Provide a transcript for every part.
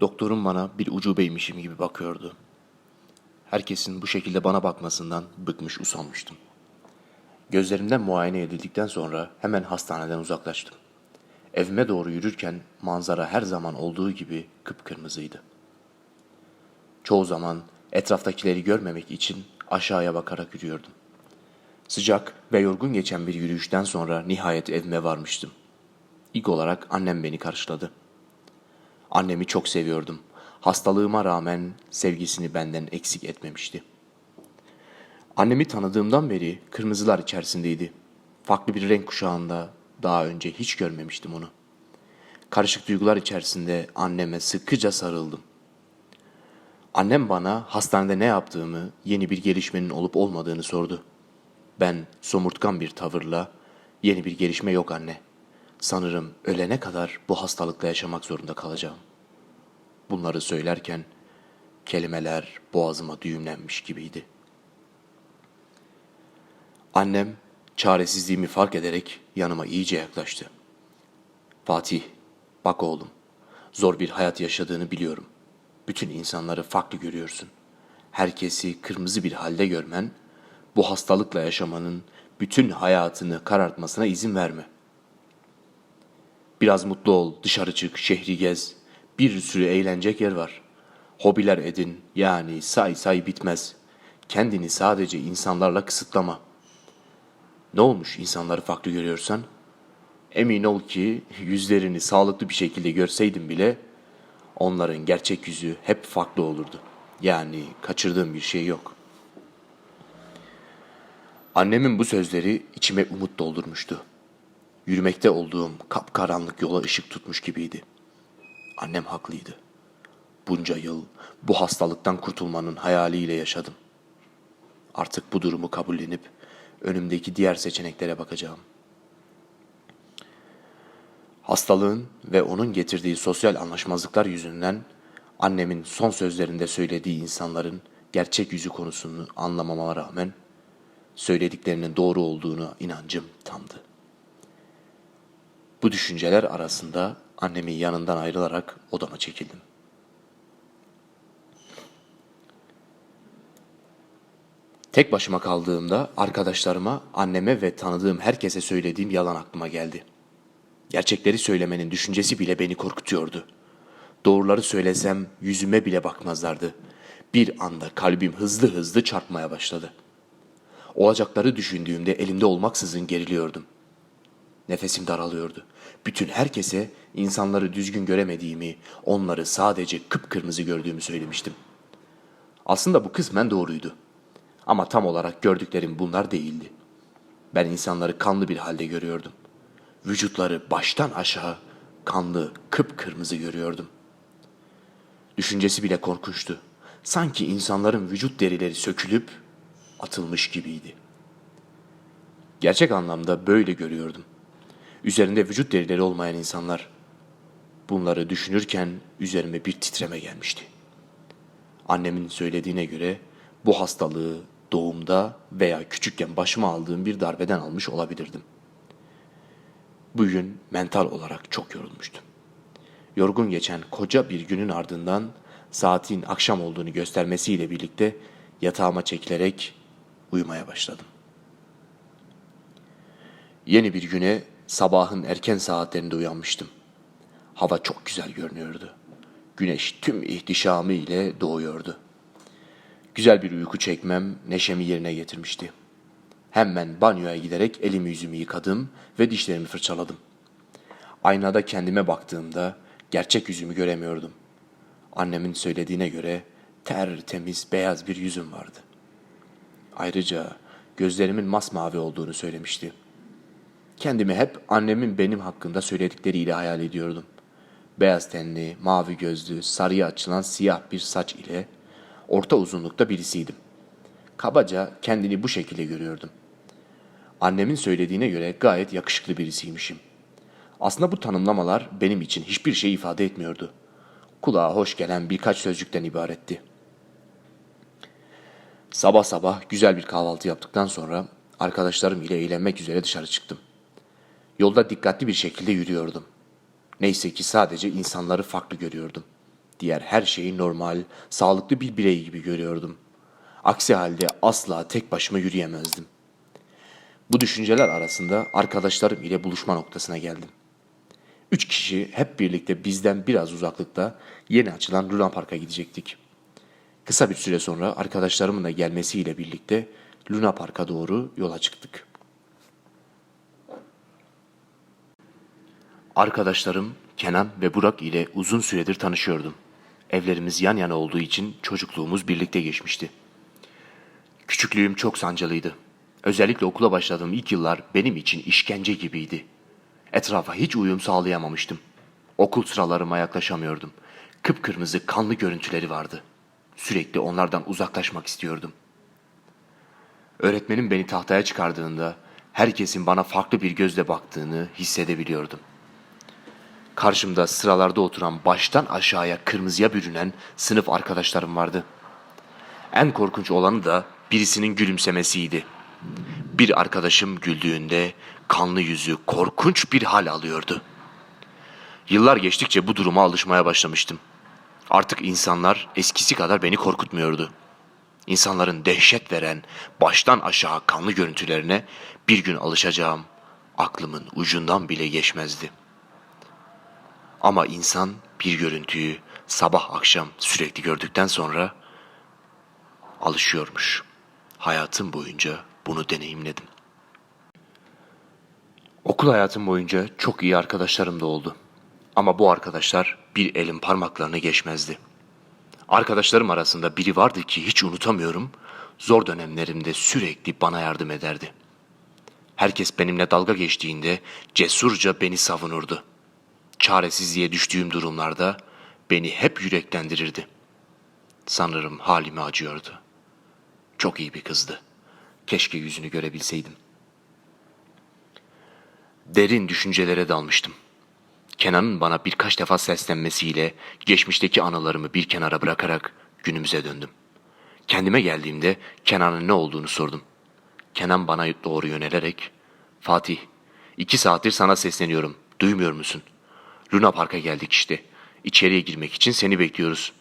Doktorum bana bir ucubeymişim gibi bakıyordu. Herkesin bu şekilde bana bakmasından bıkmış usanmıştım. Gözlerimden muayene edildikten sonra hemen hastaneden uzaklaştım. Evime doğru yürürken manzara her zaman olduğu gibi kıpkırmızıydı. Çoğu zaman etraftakileri görmemek için aşağıya bakarak yürüyordum. Sıcak ve yorgun geçen bir yürüyüşten sonra nihayet evime varmıştım. İlk olarak annem beni karşıladı. Annemi çok seviyordum. Hastalığıma rağmen sevgisini benden eksik etmemişti. Annemi tanıdığımdan beri kırmızılar içerisindeydi. Farklı bir renk kuşağında daha önce hiç görmemiştim onu. Karışık duygular içerisinde anneme sıkıca sarıldım. Annem bana hastanede ne yaptığımı, yeni bir gelişmenin olup olmadığını sordu. Ben somurtkan bir tavırla, yeni bir gelişme yok anne. Sanırım ölene kadar bu hastalıkla yaşamak zorunda kalacağım. Bunları söylerken kelimeler boğazıma düğümlenmiş gibiydi. Annem çaresizliğimi fark ederek yanıma iyice yaklaştı. Fatih, bak oğlum, zor bir hayat yaşadığını biliyorum. Bütün insanları farklı görüyorsun. Herkesi kırmızı bir halde görmen, bu hastalıkla yaşamanın bütün hayatını karartmasına izin verme. Biraz mutlu ol, dışarı çık, şehri gez. Bir sürü eğlenecek yer var. Hobiler edin, yani say say bitmez. Kendini sadece insanlarla kısıtlama. Ne olmuş insanları farklı görüyorsan? Emin ol ki yüzlerini sağlıklı bir şekilde görseydin bile onların gerçek yüzü hep farklı olurdu. Yani kaçırdığım bir şey yok. Annemin bu sözleri içime umut doldurmuştu. Yürümekte olduğum kapkaranlık yola ışık tutmuş gibiydi. Annem haklıydı. Bunca yıl bu hastalıktan kurtulmanın hayaliyle yaşadım. Artık bu durumu kabullenip önümdeki diğer seçeneklere bakacağım. Hastalığın ve onun getirdiği sosyal anlaşmazlıklar yüzünden annemin son sözlerinde söylediği insanların gerçek yüzü konusunu anlamama rağmen söylediklerinin doğru olduğunu inancım tamdı. Bu düşünceler arasında annemin yanından ayrılarak odama çekildim. Tek başıma kaldığımda arkadaşlarıma, anneme ve tanıdığım herkese söylediğim yalan aklıma geldi. Gerçekleri söylemenin düşüncesi bile beni korkutuyordu. Doğruları söylesem yüzüme bile bakmazlardı. Bir anda kalbim hızlı hızlı çarpmaya başladı. Olacakları düşündüğümde elimde olmaksızın geriliyordum. Nefesim daralıyordu. Bütün herkese insanları düzgün göremediğimi, onları sadece kıpkırmızı gördüğümü söylemiştim. Aslında bu kısmen doğruydu. Ama tam olarak gördüklerim bunlar değildi. Ben insanları kanlı bir halde görüyordum. Vücutları baştan aşağı kanlı, kıpkırmızı görüyordum. Düşüncesi bile korkunçtu. Sanki insanların vücut derileri sökülüp atılmış gibiydi. Gerçek anlamda böyle görüyordum. Üzerinde vücut derileri olmayan insanlar. Bunları düşünürken üzerime bir titreme gelmişti. Annemin söylediğine göre bu hastalığı doğumda veya küçükken başıma aldığım bir darbeden almış olabilirdim. Bugün mental olarak çok yorulmuştum. Yorgun geçen koca bir günün ardından saatin akşam olduğunu göstermesiyle birlikte yatağıma çekilerek uyumaya başladım. Yeni bir güne sabahın erken saatlerinde uyanmıştım. Hava çok güzel görünüyordu. Güneş tüm ihtişamı ile doğuyordu. Güzel bir uyku çekmem neşemi yerine getirmişti. Hemen banyoya giderek elimi yüzümü yıkadım ve dişlerimi fırçaladım. Aynada kendime baktığımda gerçek yüzümü göremiyordum. Annemin söylediğine göre tertemiz beyaz bir yüzüm vardı. Ayrıca gözlerimin masmavi olduğunu söylemişti. Kendimi hep annemin benim hakkında söyledikleriyle hayal ediyordum. Beyaz tenli, mavi gözlü, sarıya açılan siyah bir saç ile orta uzunlukta birisiydim. Kabaca kendini bu şekilde görüyordum. Annemin söylediğine göre gayet yakışıklı birisiymişim. Aslında bu tanımlamalar benim için hiçbir şey ifade etmiyordu. Kulağa hoş gelen birkaç sözcükten ibaretti. Sabah sabah güzel bir kahvaltı yaptıktan sonra arkadaşlarım ile eğlenmek üzere dışarı çıktım. Yolda dikkatli bir şekilde yürüyordum. Neyse ki sadece insanları farklı görüyordum. Diğer her şeyi normal, sağlıklı bir birey gibi görüyordum. Aksi halde asla tek başıma yürüyemezdim. Bu düşünceler arasında arkadaşlarım ile buluşma noktasına geldim. Üç kişi hep birlikte bizden biraz uzaklıkta yeni açılan Luna Park'a gidecektik. Kısa bir süre sonra arkadaşlarımın da gelmesiyle birlikte Luna Park'a doğru yola çıktık. Arkadaşlarım Kenan ve Burak ile uzun süredir tanışıyordum. Evlerimiz yan yana olduğu için çocukluğumuz birlikte geçmişti. Küçüklüğüm çok sancılıydı. Özellikle okula başladığım ilk yıllar benim için işkence gibiydi. Etrafa hiç uyum sağlayamamıştım. Okul sıralarıma yaklaşamıyordum. Kıpkırmızı kanlı görüntüleri vardı. Sürekli onlardan uzaklaşmak istiyordum. Öğretmenim beni tahtaya çıkardığında herkesin bana farklı bir gözle baktığını hissedebiliyordum. Karşımda sıralarda oturan baştan aşağıya kırmızıya bürünen sınıf arkadaşlarım vardı. En korkunç olanı da birisinin gülümsemesiydi. Bir arkadaşım güldüğünde kanlı yüzü korkunç bir hal alıyordu. Yıllar geçtikçe bu duruma alışmaya başlamıştım. Artık insanlar eskisi kadar beni korkutmuyordu. İnsanların dehşet veren baştan aşağı kanlı görüntülerine bir gün alışacağım aklımın ucundan bile geçmezdi. Ama insan bir görüntüyü sabah akşam sürekli gördükten sonra alışıyormuş. Hayatım boyunca bunu deneyimledim. Okul hayatım boyunca çok iyi arkadaşlarım da oldu. Ama bu arkadaşlar bir elin parmaklarını geçmezdi. Arkadaşlarım arasında biri vardı ki hiç unutamıyorum. Zor dönemlerimde sürekli bana yardım ederdi. Herkes benimle dalga geçtiğinde cesurca beni savunurdu. Çaresizliğe düştüğüm durumlarda beni hep yüreklendirirdi. Sanırım halime acıyordu. Çok iyi bir kızdı. Keşke yüzünü görebilseydim. Derin düşüncelere dalmıştım. Kenan'ın bana birkaç defa seslenmesiyle geçmişteki anılarımı bir kenara bırakarak günümüze döndüm. Kendime geldiğimde Kenan'ın ne olduğunu sordum. Kenan bana doğru yönelerek, Fatih, iki saattir sana sesleniyorum, duymuyor musun? Luna Park'a geldik işte. İçeriye girmek için seni bekliyoruz.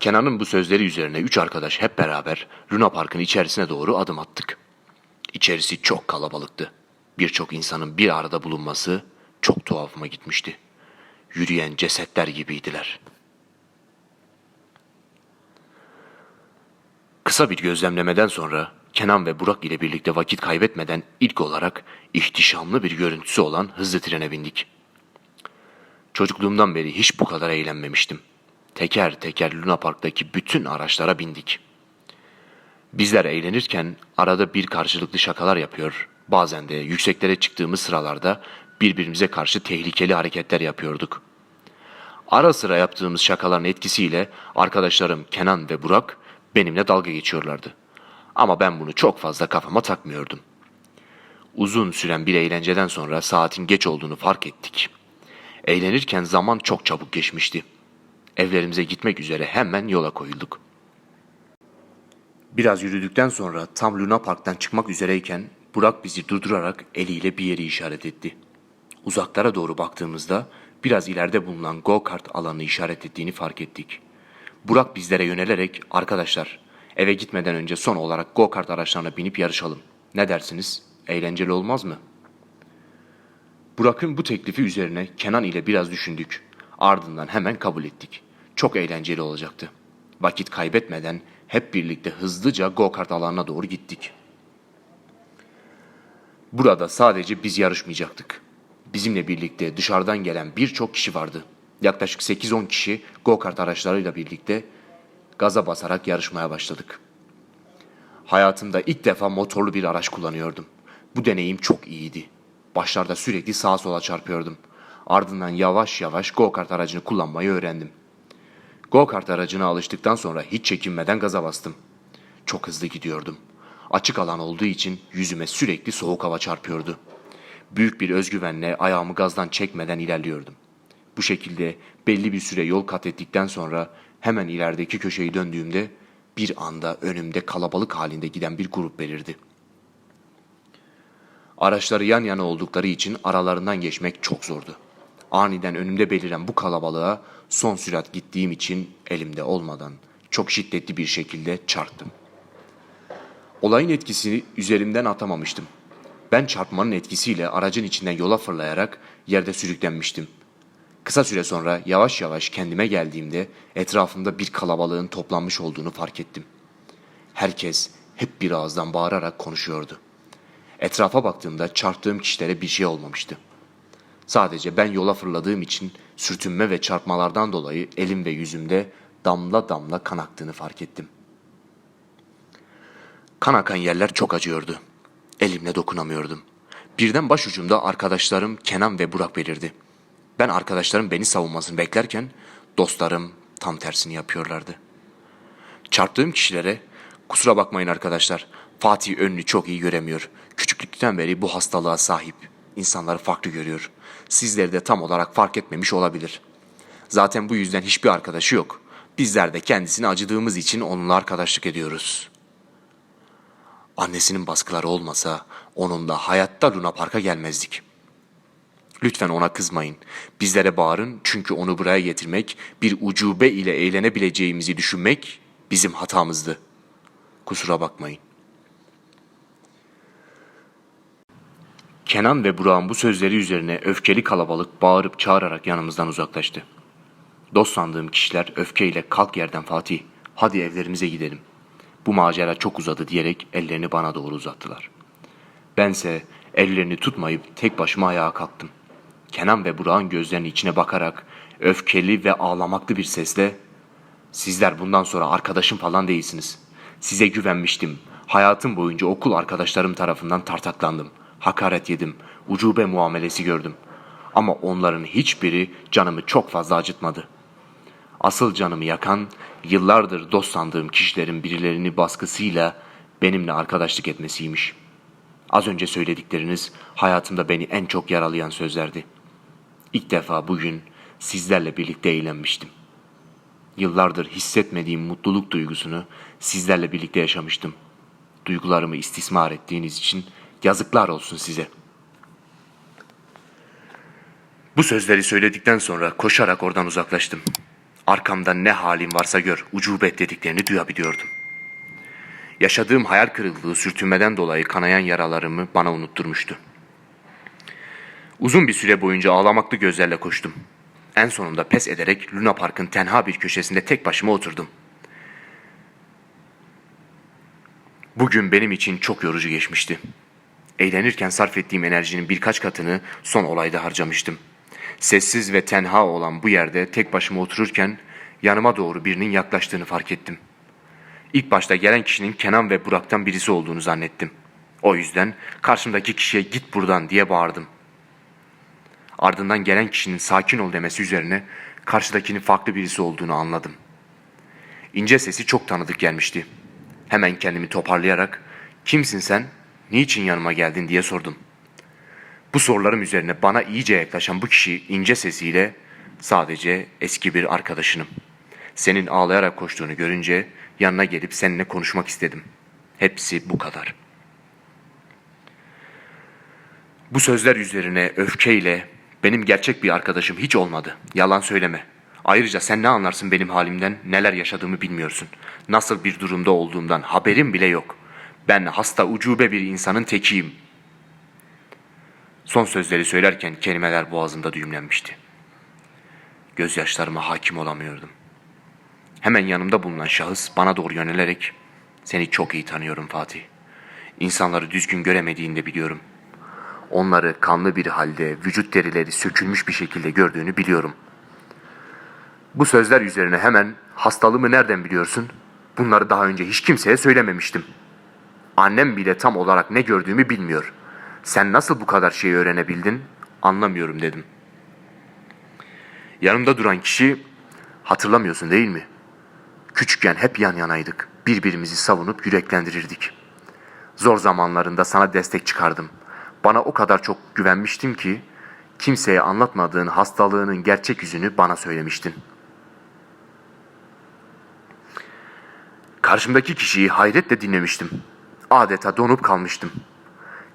Kenan'ın bu sözleri üzerine üç arkadaş hep beraber Luna Park'ın içerisine doğru adım attık. İçerisi çok kalabalıktı. Birçok insanın bir arada bulunması çok tuhafıma gitmişti. Yürüyen cesetler gibiydiler. Kısa bir gözlemlemeden sonra Kenan ve Burak ile birlikte vakit kaybetmeden ilk olarak ihtişamlı bir görüntüsü olan hızlı trene bindik. Çocukluğumdan beri hiç bu kadar eğlenmemiştim. Teker teker Luna Park'taki bütün araçlara bindik. Bizler eğlenirken arada bir karşılıklı şakalar yapıyor, bazen de yükseklere çıktığımız sıralarda birbirimize karşı tehlikeli hareketler yapıyorduk. Ara sıra yaptığımız şakaların etkisiyle arkadaşlarım Kenan ve Burak benimle dalga geçiyorlardı. Ama ben bunu çok fazla kafama takmıyordum. Uzun süren bir eğlenceden sonra saatin geç olduğunu fark ettik. Eğlenirken zaman çok çabuk geçmişti. Evlerimize gitmek üzere hemen yola koyulduk. Biraz yürüdükten sonra tam Luna Park'tan çıkmak üzereyken Burak bizi durdurarak eliyle bir yeri işaret etti. Uzaklara doğru baktığımızda biraz ileride bulunan go-kart alanını işaret ettiğini fark ettik. Burak bizlere yönelerek arkadaşlar eve gitmeden önce son olarak go-kart araçlarına binip yarışalım. Ne dersiniz? Eğlenceli olmaz mı? Burak'ın bu teklifi üzerine Kenan ile biraz düşündük. Ardından hemen kabul ettik. Çok eğlenceli olacaktı. Vakit kaybetmeden hep birlikte hızlıca go-kart alanına doğru gittik. Burada sadece biz yarışmayacaktık. Bizimle birlikte dışarıdan gelen birçok kişi vardı. Yaklaşık 8-10 kişi go-kart araçlarıyla birlikte gaza basarak yarışmaya başladık. Hayatımda ilk defa motorlu bir araç kullanıyordum. Bu deneyim çok iyiydi. Başlarda sürekli sağa sola çarpıyordum. Ardından yavaş yavaş go-kart aracını kullanmayı öğrendim. Go-kart aracına alıştıktan sonra hiç çekinmeden gaza bastım. Çok hızlı gidiyordum. Açık alan olduğu için yüzüme sürekli soğuk hava çarpıyordu. Büyük bir özgüvenle ayağımı gazdan çekmeden ilerliyordum. Bu şekilde belli bir süre yol kat ettikten sonra hemen ilerideki köşeyi döndüğümde bir anda önümde kalabalık halinde giden bir grup belirdi. Araçları yan yana oldukları için aralarından geçmek çok zordu. Aniden önümde beliren bu kalabalığa son sürat gittiğim için elimde olmadan çok şiddetli bir şekilde çarptım. Olayın etkisini üzerimden atamamıştım. Ben çarpmanın etkisiyle aracın içinden yola fırlayarak yerde sürüklenmiştim. Kısa süre sonra yavaş yavaş kendime geldiğimde etrafımda bir kalabalığın toplanmış olduğunu fark ettim. Herkes hep bir ağızdan bağırarak konuşuyordu. Etrafa baktığımda çarptığım kişilere bir şey olmamıştı. Sadece ben yola fırladığım için sürtünme ve çarpmalardan dolayı elim ve yüzümde damla damla kan aktığını fark ettim. Kan akan yerler çok acıyordu. Elimle dokunamıyordum. Birden başucumda arkadaşlarım Kenan ve Burak belirdi. Ben arkadaşlarım beni savunmasını beklerken dostlarım tam tersini yapıyorlardı. Çarptığım kişilere kusura bakmayın arkadaşlar Fatih önünü çok iyi göremiyor. Küçüklükten beri bu hastalığa sahip. İnsanları farklı görüyor. Sizleri de tam olarak fark etmemiş olabilir. Zaten bu yüzden hiçbir arkadaşı yok. Bizler de kendisine acıdığımız için onunla arkadaşlık ediyoruz. Annesinin baskıları olmasa onunla hayatta Luna Park'a gelmezdik. Lütfen ona kızmayın. Bizlere bağırın çünkü onu buraya getirmek, bir ucube ile eğlenebileceğimizi düşünmek bizim hatamızdı. Kusura bakmayın. Kenan ve Burak'ın bu sözleri üzerine öfkeli kalabalık bağırıp çağırarak yanımızdan uzaklaştı. Dost sandığım kişiler öfkeyle kalk yerden Fatih, hadi evlerimize gidelim. Bu macera çok uzadı diyerek ellerini bana doğru uzattılar. Bense ellerini tutmayıp tek başıma ayağa kalktım. Kenan ve Burak'ın gözlerinin içine bakarak öfkeli ve ağlamaklı bir sesle Sizler bundan sonra arkadaşım falan değilsiniz. Size güvenmiştim. Hayatım boyunca okul arkadaşlarım tarafından tartaklandım. Hakaret yedim. Ucube muamelesi gördüm. Ama onların hiçbiri canımı çok fazla acıtmadı. Asıl canımı yakan, yıllardır dost sandığım kişilerin birilerini baskısıyla benimle arkadaşlık etmesiymiş. Az önce söyledikleriniz hayatımda beni en çok yaralayan sözlerdi. İlk defa bugün sizlerle birlikte eğlenmiştim. Yıllardır hissetmediğim mutluluk duygusunu sizlerle birlikte yaşamıştım. Duygularımı istismar ettiğiniz için yazıklar olsun size. Bu sözleri söyledikten sonra koşarak oradan uzaklaştım. Arkamda ne halim varsa gör, ucubet dediklerini duyabiliyordum. Yaşadığım hayal kırıklığı sürtünmeden dolayı kanayan yaralarımı bana unutturmuştu. Uzun bir süre boyunca ağlamaklı gözlerle koştum. En sonunda pes ederek Luna Park'ın tenha bir köşesinde tek başıma oturdum. Bugün benim için çok yorucu geçmişti. Eğlenirken sarf ettiğim enerjinin birkaç katını son olayda harcamıştım. Sessiz ve tenha olan bu yerde tek başıma otururken yanıma doğru birinin yaklaştığını fark ettim. İlk başta gelen kişinin Kenan ve Burak'tan birisi olduğunu zannettim. O yüzden karşımdaki kişiye git buradan diye bağırdım. Ardından gelen kişinin sakin ol demesi üzerine karşıdakinin farklı birisi olduğunu anladım. İnce sesi çok tanıdık gelmişti. Hemen kendimi toparlayarak kimsin sen, niçin yanıma geldin diye sordum. Bu sorularım üzerine bana iyice yaklaşan bu kişi ince sesiyle sadece eski bir arkadaşınım. Senin ağlayarak koştuğunu görünce yanına gelip seninle konuşmak istedim. Hepsi bu kadar. Bu sözler üzerine öfkeyle benim gerçek bir arkadaşım hiç olmadı. Yalan söyleme. Ayrıca sen ne anlarsın benim halimden, neler yaşadığımı bilmiyorsun. Nasıl bir durumda olduğumdan haberim bile yok. Ben hasta ucube bir insanın tekiyim. Son sözleri söylerken kelimeler boğazımda düğümlenmişti. Gözyaşlarıma hakim olamıyordum. Hemen yanımda bulunan şahıs bana doğru yönelerek seni çok iyi tanıyorum Fatih. İnsanları düzgün göremediğini de biliyorum. Onları kanlı bir halde vücut derileri sökülmüş bir şekilde gördüğünü biliyorum. Bu sözler üzerine hemen hastalığımı nereden biliyorsun? Bunları daha önce hiç kimseye söylememiştim. Annem bile tam olarak ne gördüğümü bilmiyor. Sen nasıl bu kadar şeyi öğrenebildin? Anlamıyorum dedim. Yanımda duran kişi hatırlamıyorsun değil mi? Küçükken hep yan yanaydık. Birbirimizi savunup yüreklendirirdik. Zor zamanlarında sana destek çıkardım. Bana o kadar çok güvenmiştin ki kimseye anlatmadığın hastalığının gerçek yüzünü bana söylemiştin. Karşımdaki kişiyi hayretle dinlemiştim. Adeta donup kalmıştım.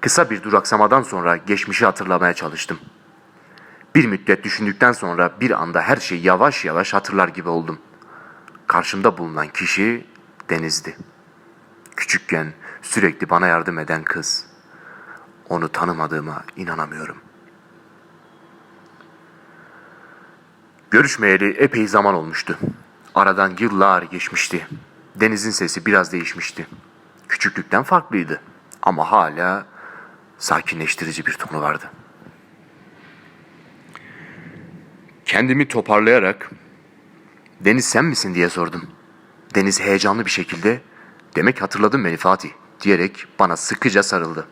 Kısa bir duraksamadan sonra geçmişi hatırlamaya çalıştım. Bir müddet düşündükten sonra bir anda her şeyi yavaş yavaş hatırlar gibi oldum. Karşımda bulunan kişi Deniz'di. Küçükken sürekli bana yardım eden kız. Onu tanımadığıma inanamıyorum. Görüşmeyeli epey zaman olmuştu. Aradan yıllar geçmişti. Deniz'in sesi biraz değişmişti. Küçüklükten farklıydı. Ama hala sakinleştirici bir tonu vardı. Kendimi toparlayarak Deniz sen misin diye sordum. Deniz heyecanlı bir şekilde demek hatırladın beni Fatih diyerek bana sıkıca sarıldı.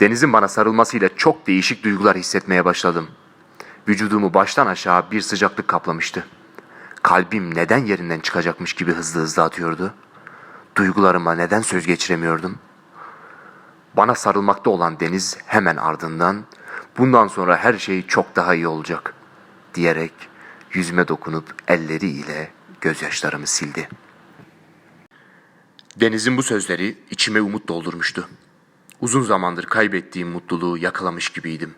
Deniz'in bana sarılmasıyla çok değişik duygular hissetmeye başladım. Vücudumu baştan aşağı bir sıcaklık kaplamıştı. Kalbim neden yerinden çıkacakmış gibi hızlı hızlı atıyordu. Duygularıma neden söz geçiremiyordum? Bana sarılmakta olan Deniz hemen ardından bundan sonra her şey çok daha iyi olacak diyerek yüzüme dokunup elleriyle gözyaşlarımı sildi. Deniz'in bu sözleri içime umut doldurmuştu. Uzun zamandır kaybettiğim mutluluğu yakalamış gibiydim.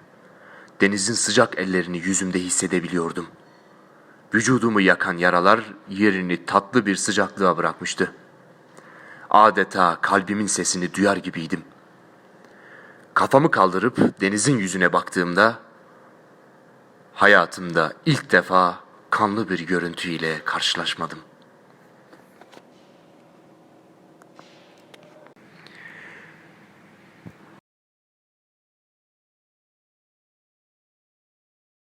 Deniz'in sıcak ellerini yüzümde hissedebiliyordum. Vücudumu yakan yaralar yerini tatlı bir sıcaklığa bırakmıştı. Adeta kalbimin sesini duyar gibiydim. Kafamı kaldırıp denizin yüzüne baktığımda hayatımda ilk defa kanlı bir görüntüyle karşılaşmadım.